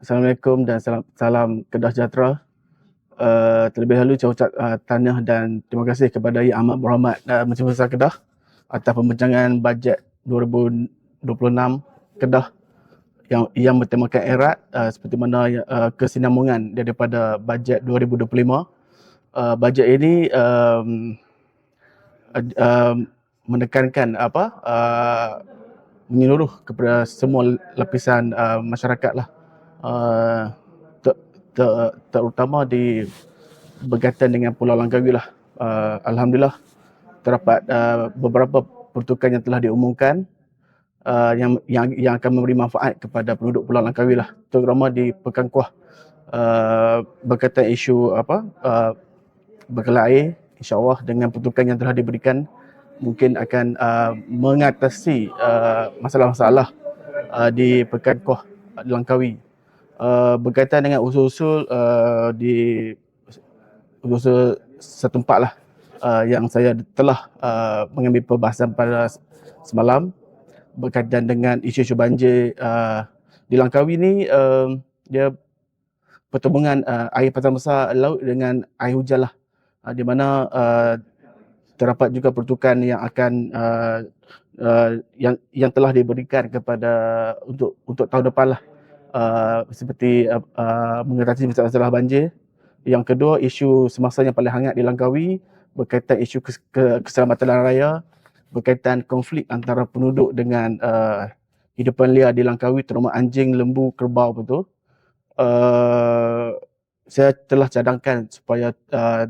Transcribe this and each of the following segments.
Assalamualaikum dan salam, salam Kedah Sejahtera. Uh, terlebih dahulu saya ucap uh, tahniah dan terima kasih kepada Yang Amat Berhormat uh, Menteri Besar Kedah atas pembincangan bajet 2026 Kedah yang yang bertemakan erat uh, seperti mana uh, kesinambungan daripada bajet 2025. Uh, bajet ini um, uh, uh, menekankan apa uh, menyeluruh kepada semua lapisan uh, masyarakat lah uh, ter, ter, terutama di berkaitan dengan Pulau Langkawi lah. Uh, Alhamdulillah terdapat uh, beberapa pertukaran yang telah diumumkan uh, yang yang yang akan memberi manfaat kepada penduduk Pulau Langkawi lah, terutama di Pekan Kuah. Uh, berkaitan isu apa uh, bekalan air, insyaAllah dengan pertukaran yang telah diberikan mungkin akan uh, mengatasi uh, masalah-masalah uh, di Pekan Kuah Langkawi uh, berkaitan dengan usul-usul uh, di usul setempat lah uh, yang saya telah uh, mengambil perbahasan pada semalam berkaitan dengan isu-isu banjir uh, di Langkawi ni uh, dia pertemuan uh, air pasang besar laut dengan air hujan lah. Uh, di mana uh, terdapat juga pertukaran yang akan uh, uh, yang yang telah diberikan kepada untuk untuk tahun depan lah uh, seperti uh, uh, mengatasi masalah banjir. Yang kedua, isu semasa yang paling hangat di Langkawi berkaitan isu kes- ke- keselamatan raya, berkaitan konflik antara penduduk dengan uh, hidupan liar di Langkawi, terutama anjing, lembu, kerbau betul. Uh, saya telah cadangkan supaya uh,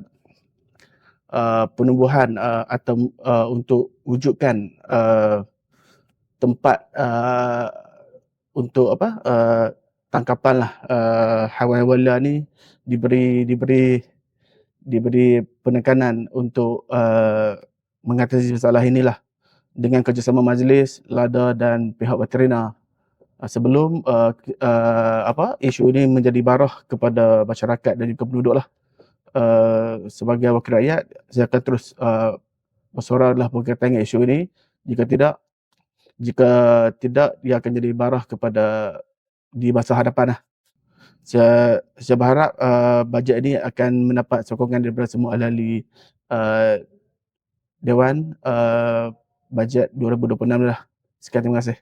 uh, penumbuhan uh, atau uh, untuk wujudkan uh, tempat uh, untuk apa uh, tangkapan lah uh, haiwan-haiwan liar ni diberi diberi diberi penekanan untuk uh, mengatasi masalah inilah dengan kerjasama majlis, lada dan pihak veterina sebelum uh, uh, apa isu ini menjadi barah kepada masyarakat dan juga penduduk lah. Uh, sebagai wakil rakyat, saya akan terus uh, bersuara adalah berkaitan dengan isu ini. Jika tidak, jika tidak dia akan jadi barah kepada di masa hadapan lah. Saya, saya berharap uh, bajet ini akan mendapat sokongan daripada semua ahli uh, Dewan uh, Bajet 2026 lah. Sekian terima kasih.